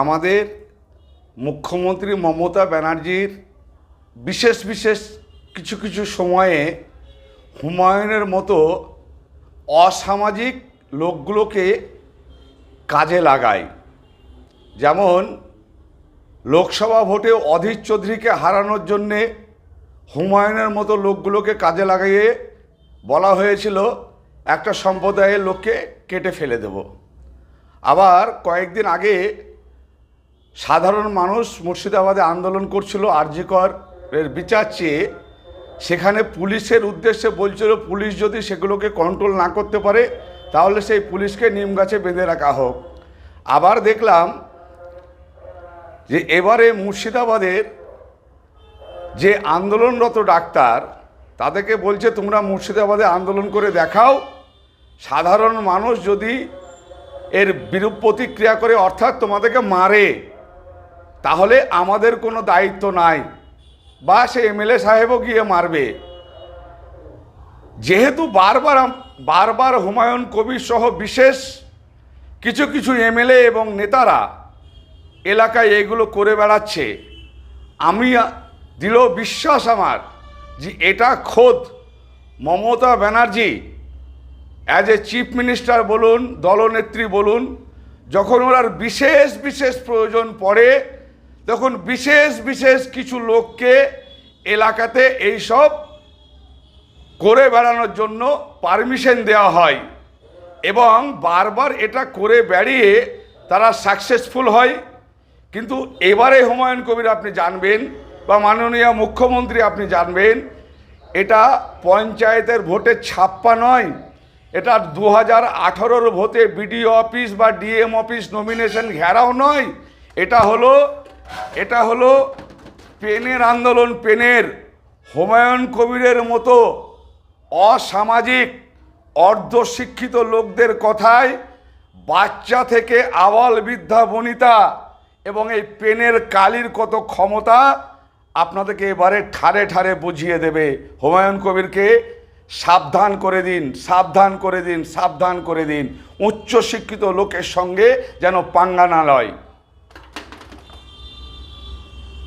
আমাদের মুখ্যমন্ত্রী মমতা ব্যানার্জির বিশেষ বিশেষ কিছু কিছু সময়ে হুমায়ুনের মতো অসামাজিক লোকগুলোকে কাজে লাগায়। যেমন লোকসভা ভোটে অধীর চৌধুরীকে হারানোর জন্যে হুমায়ুনের মতো লোকগুলোকে কাজে লাগিয়ে বলা হয়েছিল, একটা সম্প্রদায়ের লোককে কেটে ফেলে দেব। আবার কয়েকদিন আগে সাধারণ মানুষ মুর্শিদাবাদে আন্দোলন করছিল এর বিচার চেয়ে, সেখানে পুলিশের উদ্দেশ্যে বলছিল পুলিশ যদি সেগুলোকে কন্ট্রোল না করতে পারে, তাহলে সেই পুলিশকে নিম গাছে বেঁধে রাখা হোক। আবার দেখলাম যে এবারে মুর্শিদাবাদের যে আন্দোলনরত ডাক্তার, তাদেরকে বলছে তোমরা মুর্শিদাবাদে আন্দোলন করে দেখাও। সাধারণ মানুষ যদি এর বিরূপ প্রতিক্রিয়া করে, অর্থাৎ তোমাদেরকে মারে। তাহলে আমাদের কোনো দায়িত্ব নাই। বা সে এমএলএ সাহেবও গিয়ে মারবে। যেহেতু বারবার বারবার হুমায়ুন কবির সহ বিশেষ কিছু কিছু এমএলএ এবং নেতারা এলাকায় এগুলো করে বেড়াচ্ছে, আমি দৃঢ় বিশ্বাস আমার যে এটা খোদ Mamata Banerjee as a chief minister বলুন, দলনেত্রী বলুন, যখন ওনার বিশেষ বিশেষ প্রয়োজন পড়ে তখন বিশেষ বিশেষ কিছু লোককে এলাকাতে এইসব করে বেড়ানোর জন্য পারমিশন দেওয়া হয় এবং বারবার এটা করে বেড়িয়ে তারা সাকসেসফুল হয়। কিন্তু এবারে হুমায়ুন কবির আপনি জানবেন বা মাননীয় মুখ্যমন্ত্রী আপনি জানবেন, এটা পঞ্চায়েতের ভোটে ছাপ্পা নয়, এটা দু হাজার আঠারোর ভোটে বিডিও অফিস বা ডিএম অফিস নমিনেশন ঘেরাও নয়, এটা হলো এটা হলো পেনের আন্দোলন, পেনের হুমায়ুন কবিরের মতো অসামাজিক, অর্ধশিক্ষিত লোকদের কথায় বাচ্চা থেকে আবাল বৃদ্ধা বনিতা এবং এই পেনের কালির কত ক্ষমতা আপনাদেরকে এবারে ঠারে ঠারে বুঝিয়ে দেবে। হুমায়ুন কবিরকে সাবধান করে দিন, সাবধান করে দিন, সাবধান করে দিন। উচ্চশিক্ষিত লোকের সঙ্গে যেন পাঙ্গা না লয়।